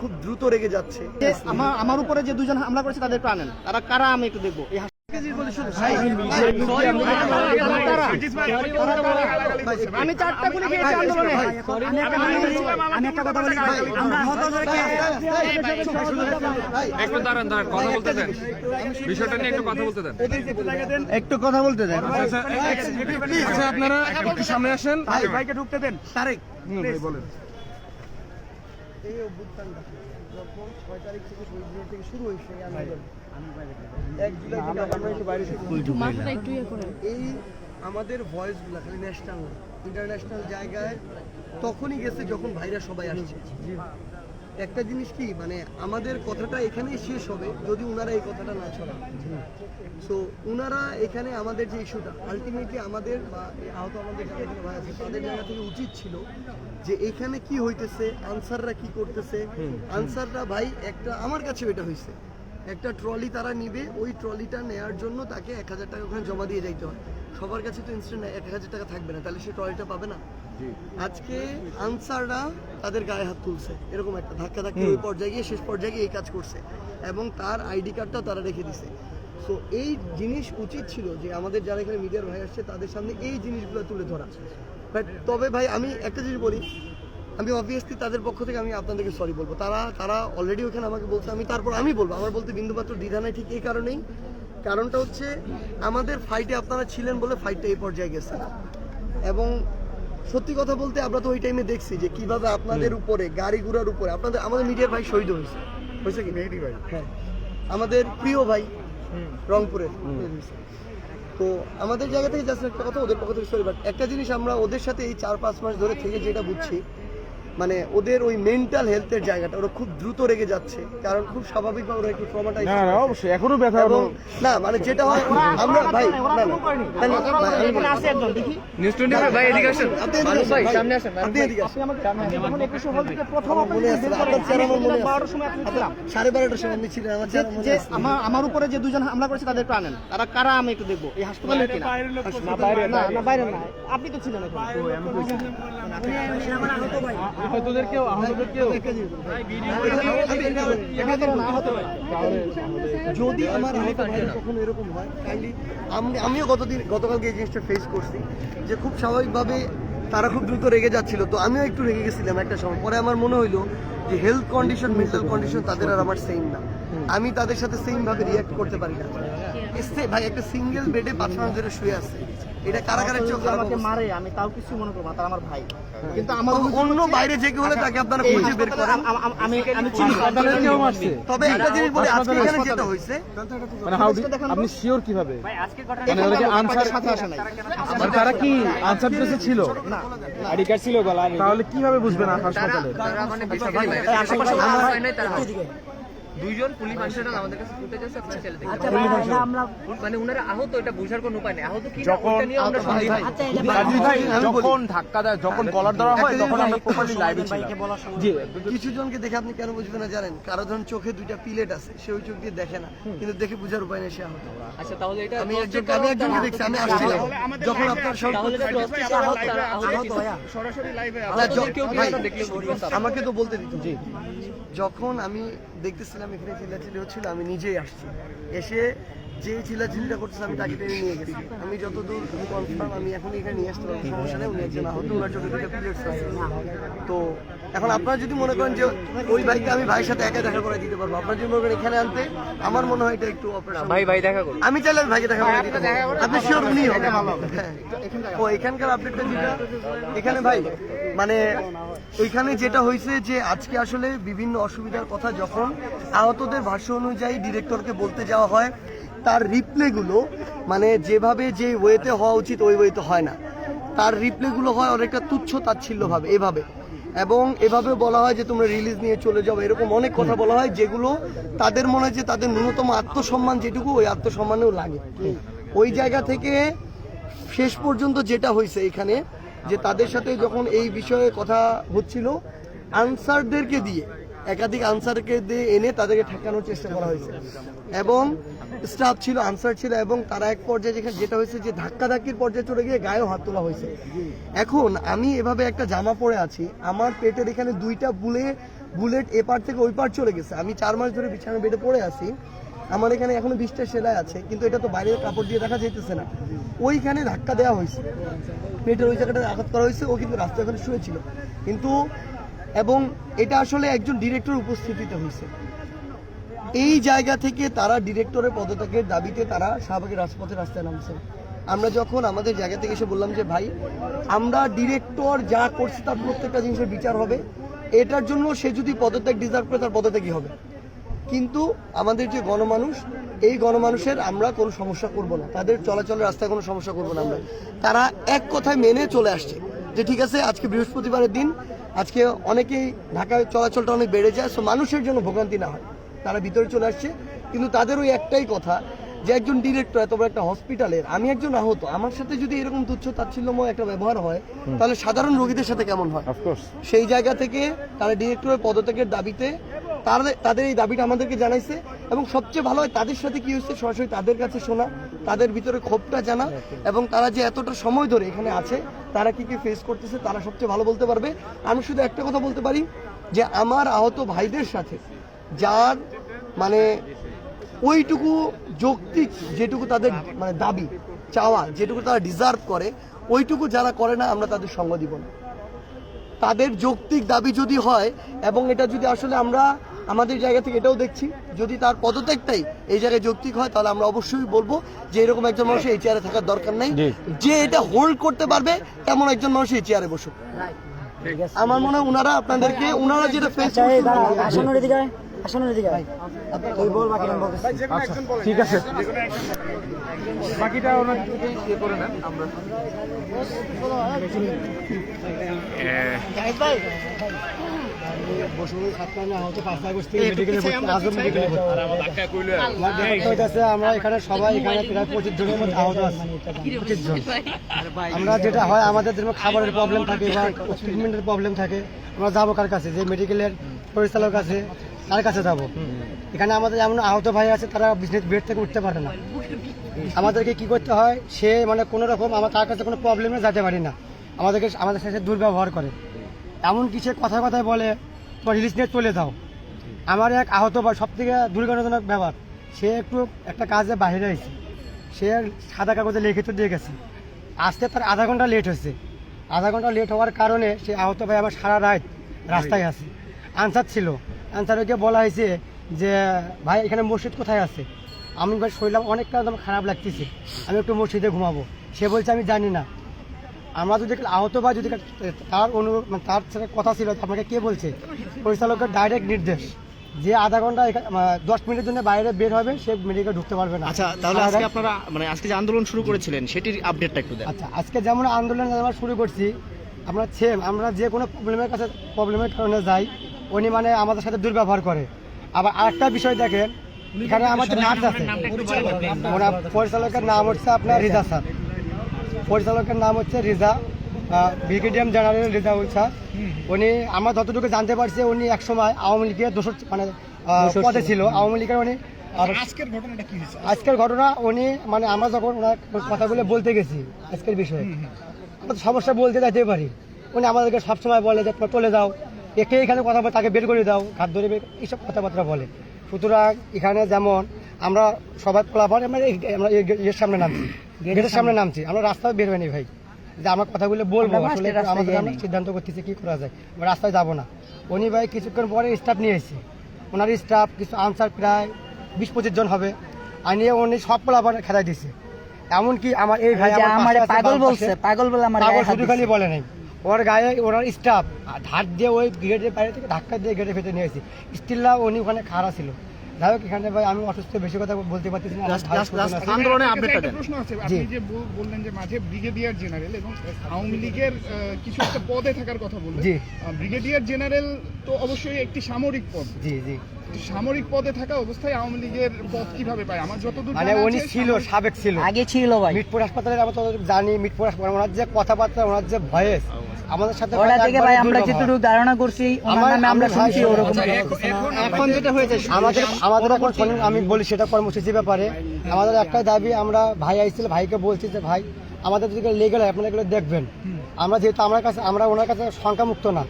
খুব দ্রুত রেগে যাচ্ছে আমার আমার উপরে যে দুজন হামলা করেছে তাদের একটু আনেন তারা কারা আমি একটু দেখব এই আমি চারটা গুলি খেয়েছি আন্দোলনে আমি একটা কথা বলি আমরা একটু দাঁড়ান দাঁড়ান কথা বলতে দেন বিষয়টা নিয়ে একটু কথা বলতে দেন একটু কথা বলতে দেন আচ্ছা আপনারা একটু সামনে আসেন ভাইকে ঢুকতে দেন তারেক বলেন অভ্যুত্থানটা। যখন ছয় তারিখ থেকে শহীদ মিনার থেকে শুরু হয়েছে এই আন্দোলন এক জুলাই থেকে আমরা একটু বাইরে এই আমাদের ভয়েসগুলো খালি ন্যাশনাল ইন্টারন্যাশনাল জায়গায় তখনই গেছে যখন ভাইরা সবাই আসছে। একটা জিনিস কি মানে আমাদের কথাটা এখানেই শেষ হবে যদি উনারা এই কথাটা না ছড়ান। সো উনারা এখানে আমাদের যে ইস্যুটা আলটিমেটলি আমাদের বা আহত আমাদের ভাই আছে তাদের জায়গা থেকে উচিত ছিল যে এখানে কি হইতেছে আনসাররা কি করতেছে। আনসাররা ভাই একটা আমার কাছে এটা হয়েছে একটা ট্রলি তারা নিবে ওই ট্রলিটা নেয়ার জন্য তাকে এক হাজার টাকা ওখানে জমা দিয়ে যাইতে হয়। সবার কাছে তো ইনস্ট্যান্ট এক হাজার টাকা থাকবে না তাহলে সে ট্রলিটা পাবে না? আজকে আনসাররা তাদের গায়ে হাত তুলছে এরকম একটা ধাক্কা ধাক্কি ওই পর্যায়ে গিয়ে শেষ পর্যায়ে গিয়ে এই কাজ করছে এবং তার আইডি কার্ডটাও তারা রেখে দিছে। তো এই জিনিস উচিত ছিল যে আমাদের যারা এখানে মিডিয়ার ভাই আসছে তাদের সামনে এই জিনিসগুলো তুলে ধরা। বাট তবে ভাই আমি একটা জিনিস বলি আমি অবভিয়াসলি তাদের পক্ষ থেকে আমি আপনাদেরকে সরি বলব। তারা তারা অলরেডি ওখানে আমাকে বলছে আমি তারপর আমি বলব আমার বলতে বিন্দুমাত্র দ্বিধা নাই ঠিক এই কারণেই। কারণটা হচ্ছে আমাদের ফাইটে আপনারা ছিলেন বলে ফাইটটা এই পর্যায়ে গেছে। এবং সত্যি কথা বলতে আমরা তো ওই টাইমে দেখছি যে কীভাবে আপনাদের উপরে গাড়ি ঘোড়ার উপরে আপনাদের আমাদের মিডিয়ার ভাই শহীদ হয়েছে। হয়েছে কি? মেহেদি ভাই। হ্যাঁ। আমাদের প্রিয় ভাই রংপুরের তো আমাদের জায়গা থেকে জাস্ট একটা কথা ওদের পক্ষ থেকে সরি বাট একটা জিনিস আমরা ওদের সাথে এই চার পাঁচ মাস ধরে থেকে যেটা বুঝছি মানে ওদের ওই মেন্টাল হেলথের জায়গাটা ওরা খুব দ্রুত রেগে যাচ্ছে কারণ খুব স্বাভাবিকভাবে ওরা একটু ট্রমাটাইজ না না অবশ্যই এখনও ব্যথা এবং না মানে যেটা হয় আমরা ভাই না, না, না, না, ভাই, আমি বলি। আছে একজন দেখি নিউজ ভাই এদিকে আসেন আপনি এদিকে আসেন, ভাই, আপনি এদিকে আসেন। যখন একুশে হল থেকে প্রথম আমার মনে আছে, আপনার চেহারা আমার মনে আছে। সময় আপনি ছিলাম সাড়ে বারোটার সময় আপনি ছিলেন আমার চেহারা মনে যে আছে। আমার আমার উপরে যে দুজন হামলা করেছে তাদের প্রাণেন তারা কারা আমি একটু দেখব এই হাসপাতালে কিনা না না বাইরে না না বাইরে না আপনি তো ছিলেন এখানে। যদি আমার কখনো এরকম হয় কাইন্ডলি আমি, আমিও গতদিন, গতকালকে এই জিনিসটা ফেস করছি, যে খুব স্বাভাবিকভাবে তারা খুব দ্রুত রেগে যাচ্ছিল। তো আমিও একটু রেগে গেছিলাম একটা সময়। পরে আমার মনে হইল যে হেলথ কন্ডিশন মেন্টাল কন্ডিশন তাদের আর আমার সেম না। আমি তাদের সাথে সেম ভাবে রিয়াক্ট করতে পারি না। ভাই, একটা সিঙ্গেল বেডে পাঁচ মাস ধরে শুয়ে আছে। এটা কারাগারের চোখ আমাকে মারে আমি তাও কিছু মনে করব না তারা আমার ভাই। কিন্তু আমার অন্য বাইরে যে কেউ হলে তাকে আপনারা খুঁজে বের করেন। আম- আম- চিনি কেউ মারছে তবে একটা জিনিস বলি আজকে এখানে যেটা হয়েছে মানে হাউ আপনি শিওর কীভাবে? মানে কি আনসার সাথে আসে নাই? মানে তারা কি আনসার ড্রেসে ছিল? আইডি কার্ড ছিল গলায় তাহলে কীভাবে বুঝবেন হাসপাতালে? আশেপাশে দুইজন পুলিশ আমাদের কাছে ফুটেজ আছে আপনারা ছেলে আচ্ছা, মানে উনারা আহত এটা বোঝার কোনো উপায় নেই। আহত কি যখন- আমরা সন্দেহ রাজীব ভাই যখন ধাক্কা দেয় যখন কলার ধরা হয় তখন আমরা প্রপারলি লাইভে ছিলাম। জি কিছু জনকে দেখে আপনি কেন বুঝবেন না জানেন? কারও ধরুন চোখে দুইটা পিলেট আছে সে ওই চোখ দিয়ে দেখে না। কিন্তু দেখে বুঝার উপায় নেই সে আহত। আচ্ছা তাহলে এটা আমি একজন আমি একজনকে দেখছি আমি আসছিলাম। যখন আপনার সব বুঝবেন তারা। আমাকে তো বলতে দিত যখন আমি দেখতেছিলাম এখানে চিল্লাচিল্লি হচ্ছিল আমি নিজেই আসছি। এসে যে চিল্লাচিল্লিটা করতেছে আমি তাকে টেনে নিয়ে গেছি। আমি যতদূর কনফার্ম আমি এখন এখানে নিয়ে আসতে পারব সমস্যা নেই উনি একজন আহত ওনার চোখে দুটো পিরিয়ডস আছে। তো এখন আপনারা যদি মনে করেন যে ওই ভাইকে আমি ভাইয়ের সাথে একা দেখা করে দিতে পারব আপনারা যদি মনে করেন এখানে আনতে আমার মনে হয় এটা একটু অপারেশন ভাই ভাই দেখা করুন। আমি চাইলে আমি ভাইকে দেখা করে দিতে আপনি শিওর উনি হবে। হ্যাঁ। ও এখানকার আপডেটটা যেটা এখানে ভাই মানে এখানে যেটা হয়েছে যে আজকে আসলে বিভিন্ন অসুবিধার কথা যখন আহতদের ভাষ্য অনুযায়ী ডিরেক্টরকে বলতে যাওয়া হয়, তার রিপ্লেগুলো মানে যেভাবে যে ওয়েতে হওয়া উচিত ওই ওয়েতে হয় না। তার রিপ্লেগুলো হয় অনেকটা তুচ্ছ তাচ্ছিল্যভাবে, এভাবে। এবং এভাবে বলা হয় যে, তোমরা রিলিজ নিয়ে চলে যাও। এরকম অনেক কথা বলা হয় যেগুলো তাদের মনে হয় যে, তাদের ন্যূনতম আত্মসম্মান যেটুকু, ওই আত্মসম্মানেও লাগে। ওই জায়গা থেকে শেষ পর্যন্ত যেটা হয়েছে এখানে, যে তাদের সাথে যখন এই বিষয়ে কথা হচ্ছিল, আনসারদেরকে দিয়ে একাধিক আনসারকে দিয়ে এনে তাদেরকে ঠেকানোর চেষ্টা করা হয়েছে। এবং স্টাফ ছিল, আনসার ছিল এবং তারা এক পর্যায়ে যেখানে যেটা হয়েছে যে ধাক্কা ধাক্কির পর্যায়ে চলে গিয়ে গায়েও হাত তোলা হয়েছে। এখন আমি এভাবে একটা জামা পরে আছি, আমার পেটের এখানে দুইটা বুলে, বুলেট এপার থেকে ওই পার চলে গেছে। আমি চার মাস ধরে বিছানা বেডে পড়ে আছি, আমার এখানে এখনও বিশটা সেলাই আছে, কিন্তু এটা তো বাইরের কাপড় দিয়ে দেখা যাইতেছে না। ওইখানে ধাক্কা দেওয়া হয়েছে। পেটের ওই জায়গাটা আঘাত করা হয়েছে, ও কিন্তু রাস্তায় শুয়েছিল। কিন্তু এবং এটা আসলে একজন ডিরেক্টর উপস্থিতিতে হয়েছে। এই জায়গা থেকে তারা ডিরেক্টরের পদত্যাগের দাবিতে তারা শাহবাগের রাজপথে রাস্তায় নামছে। আমরা যখন আমাদের জায়গা থেকে এসে বললাম যে, ভাই, আমরা ডিরেক্টর যা করছে তার প্রত্যেকটা জিনিসের বিচার হবে। এটার জন্য সে যদি পদত্যাগ ডিজার্ভ করে, তার পদত্যাগই হবে। কিন্তু আমাদের যে গণমানুষ, এই গণমানুষের আমরা কোনো সমস্যা করব না। তাদের চলাচলের রাস্তায় কোনো সমস্যা করব না আমরা। তারা এক কথায় মেনে চলে আসছে যে, ঠিক আছে, আজকে বৃহস্পতিবারের দিন আজকে অনেকেই ঢাকায় চলাচলটা অনেক বেড়ে যায় সো মানুষের জন্য ভোগান্তি না হয়। তারা ভিতরে চলে আসছে কিন্তু তাদের ওই একটাই কথা যে একজন ডিরেক্টর এত একটা হসপিটালের আমি একজন আহত আমার সাথে যদি এরকম তুচ্ছ তাচ্ছিল্যময় একটা ব্যবহার হয় তাহলে সাধারণ রোগীদের সাথে কেমন হয়? সেই জায়গা থেকে তারা ডিরেক্টরের পদত্যাগের দাবিতে তাদের তাদের এই দাবিটা আমাদেরকে জানাইছে এবং সবচেয়ে ভালো হয় তাদের সাথে কি হয়েছে? সরাসরি তাদের কাছে শোনা, তাদের ভিতরে ক্ষোভটা জানা এবং তারা যে এতটা সময় ধরে এখানে আছে, তারা কি কি ফেস করতেছে তারা সবচেয়ে ভালো বলতে পারবে। আমি শুধু একটা কথা বলতে পারি যে আমার আহত ভাইদের সাথে যার মানে ওইটুকু যৌক্তিক যেটুকু তাদের মানে দাবি, চাওয়া, যেটুকু তারা ডিজার্ভ করে, ওইটুকু যারা করে না আমরা তাদের সঙ্গ দিব না। তাদের যৌক্তিক দাবি যদি হয় এবং এটা যদি আসলে আমরা আমাদের জায়গা থেকে এটাও দেখছি। যদি তার পদত্যাগটাই এই জায়গায় যৌক্তিক হয় তাহলে আমরা অবশ্যই বলব যে এরকম একজন মানুষ এই চেয়ারে থাকার দরকার নেই। যে এটা হোল্ড করতে পারবে তেমন একজন মানুষ এই চেয়ারে বসুক। আমার মনে হয় ওনারা আপনাদেরকে ওনারা যেটা ফেস আসনের দিকে আসনের দিকে তুই বল বাকি আমি বলতেছি আচ্ছা ঠিক আছে। বাকিটা ওনার ইয়ে করে নেন আমরা। আমরা এখানে সবাই এখানে প্রায় পঁচিশ জনের মধ্যে আহত আছি। পঁচিশ জন। আমরা যেটা হয় আমাদের যেমন খাবারের প্রবলেম থাকে বা ট্রিটমেন্টের প্রবলেম থাকে। আমরা যাব কার কাছে? যে মেডিকেলের পরিচালক আছে তার কাছে যাব। এখানে আমাদের এমন আহত ভাই আছে, তারা বিজনেস বেড থেকে উঠতে পারে না। আমাদেরকে কি করতে হয়, সে মানে কোনো রকম আমার তার কাছে কোনো প্রবলেমে যেতে পারি না। আমাদেরকে আমাদের সাথে দুর্ব্যবহার করে। এমন কিছু কথা কথায় বলে, তোমার রিলিজ নিয়ে চলে যাও। আমার এক আহত বা সব থেকে দুর্ঘটনাজনক ব্যাপার, সে একটু একটা কাজে বাইরে হয়েছে সে সাদা কাগজে লিখিত দিয়ে গেছে। আসতে তার আধা ঘণ্টা লেট হয়েছে। আধা ঘণ্টা লেট হওয়ার কারণে সে আহত ভাই আমার সারা রাত রাস্তায় আছে। আনসার ছিল আনসারকে বলা হয়েছে যে ভাই এখানে মসজিদ কোথায় আছে? আমি ভাই শরীর অনেকটা একদম খারাপ লাগতেছে। আমি একটু মসজিদে ঘুমাবো। সে বলছে আমি জানি না। আমরা যদি আহত বা যদি তার অনুরোধ মানে তার সাথে কথা ছিল আপনাকে কে বলছে? পরিচালকের ডাইরেক্ট নির্দেশ। যে আধা ঘণ্টা দশ মিনিটের জন্য বাইরে বের হবে সে মেডিকেল ঢুকতে পারবে না। আচ্ছা তাহলে আজকে আপনারা মানে আজকে যে আন্দোলন শুরু করেছিলেন সেটির আপডেটটা একটু দেন। আচ্ছা আজকে যেমন আন্দোলন আমরা শুরু করছি আমরা সেম আমরা যে কোনো প্রবলেমের কাছে প্রবলেমের কারণে যাই। উনি মানে আমাদের সাথে দুর্ব্যবহার করে। আবার আরেকটা বিষয় দেখেন এখানে আমাদের নার্স আছে। ওনার পরিচালকের নাম হচ্ছে আপনার রিজা স্যার। পরিচালকের নাম হচ্ছে Reza brigadier general Rezaul sir. উনি আমরা যতটুকু জানতে পারছি উনি একসময় আওয়ামী লীগের দোষর মানে পদে ছিল। আওয়ামী লীগের উনি আর আজকের ঘটনাটা কি আজকের ঘটনা উনি মানে আমরা যখন ওনার কথাগুলো বলতে গেছি আজকের বিষয়ে আমরা সমস্যা বলতে যাইতে পারি। উনি আমাদেরকে সবসময় বলে যে তোমরা চলে যাও। একে এখানে কথা বলে তাকে বের করে দাও হাত ধরে বের এইসব কথাবার্তা বলে। সুতরাং এখানে যেমন আমরা সবাই খোলাফার আমরা আমরা এর সামনে নামছি। গেটের সামনে নামছি। আমরা রাস্তায় বের হয়নি ভাই। যে আমার কথাগুলো বলব আসলে আমাদের আমরা সিদ্ধান্ত করতেছি কি করা যায়। আমরা রাস্তায় যাব না। উনি ভাই কিছুক্ষণ পরে স্টাফ নিয়ে এসেছি। ওনার স্টাফ কিছু আনসার প্রায় বিশ পঁচিশ জন হবে। আর নিয়ে উনি সব আবার খেদাই দিছে। এমনকি আমার এই ভাই আমার পাগল বলছে পাগল বলে আমার পাগল শুধু খালি বলে নাই। ওর গায়ে ওনার স্টাফ ধার দিয়ে ওই গেটের বাইরে থেকে ধাক্কা দিয়ে গেটে ফেটে নিয়ে নিয়েছি স্টিল্লা উনি ওখানে খাড়া ছিল। যাই হোক এখানে ভাই আমি অসুস্থ বেশি কথা বলতে পারতেছি না। আপডেটটা দেন। প্রশ্ন আছে আপনি যে বললেন যে মাঝে ব্রিগেডিয়ার জেনারেল এবং আওয়ামী লীগের কিছু একটা পদে থাকার কথা বললেন। ব্রিগেডিয়ার জেনারেল তো অবশ্যই একটি সামরিক পদ। জি জি। সামরিক পদে থাকা অবস্থায় আওয়ামী লীগের পদ কীভাবে পায়? আমার যতদূর মানে উনি ছিল সাবেক ছিল। আগে ছিল ভাই। মিটপুর হাসপাতালে আমরা তো জানি মিটপুর হাসপাতাল ওনার যে কথাবার্তা ওনার যে ভয়েস আমাদের সাথে ওটা ভাই থেকে ভাই আমরা। যেটুকু ধারণা করছি ওনার আমার- নামে আমরা আমি শুনছি ওরকম। আচ্ছা, এখন- যেটা হয়েছে আমাদের আমাদের এখন আমি বলি সেটা কর্মসূচি ব্যাপারে। আমাদের একটাই দাবি আমরা ভাই আইছিল ভাইকে বলছি যে ভাই আমাদের যদি লেগে হয় আপনারা এগুলো দেখবেন। আমরা যেহেতু আমার কাছে আমরা ওনার কাছে সংখ্যামুক্ত না।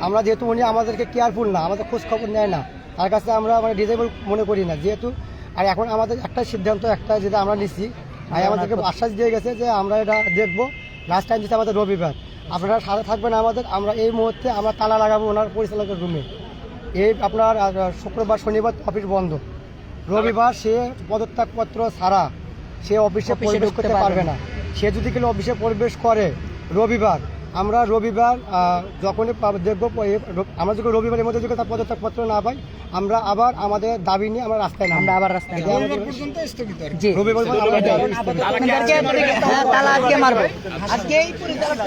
আমরা যেহেতু উনি আমাদেরকে কেয়ারফুল না আমাদের খোঁজ খবর নেয় না। তার কাছে আমরা মানে ডিজেবল মনে করি না যেহেতু আর এখন আমাদের একটা সিদ্ধান্ত একটা যেটা আমরা নিচ্ছি আর আমাদেরকে আশ্বাস দিয়ে গেছে যে আমরা এটা দেখব। লাস্ট টাইম দিচ্ছে আমাদের রবিবার। আপনারা সাথে থাকবেন আমাদের। আমরা এই মুহূর্তে আমরা তালা লাগাবো ওনার পরিচালকের রুমে। এই আপনার শুক্রবার শনিবার অফিস বন্ধ। রবিবার সে পদত্যাগপত্র ছাড়া সে অফিসে প্রবেশ করতে পারবে না। সে যদি কেউ অফিসে প্রবেশ করে রবিবার আমরা রবিবার যখনই দেখব আমরা যদি রবিবারের মধ্যে যদি তার পদত্যাগপত্র না পাই আমরা আবার আমাদের দাবি নিয়ে আমরা রাস্তায় আমরা আবার রাস্তায় রবিবার পর্যন্ত আমরা দাবি স্থগিত। তালা আজকে মারবো। আজকে এই পরিচালক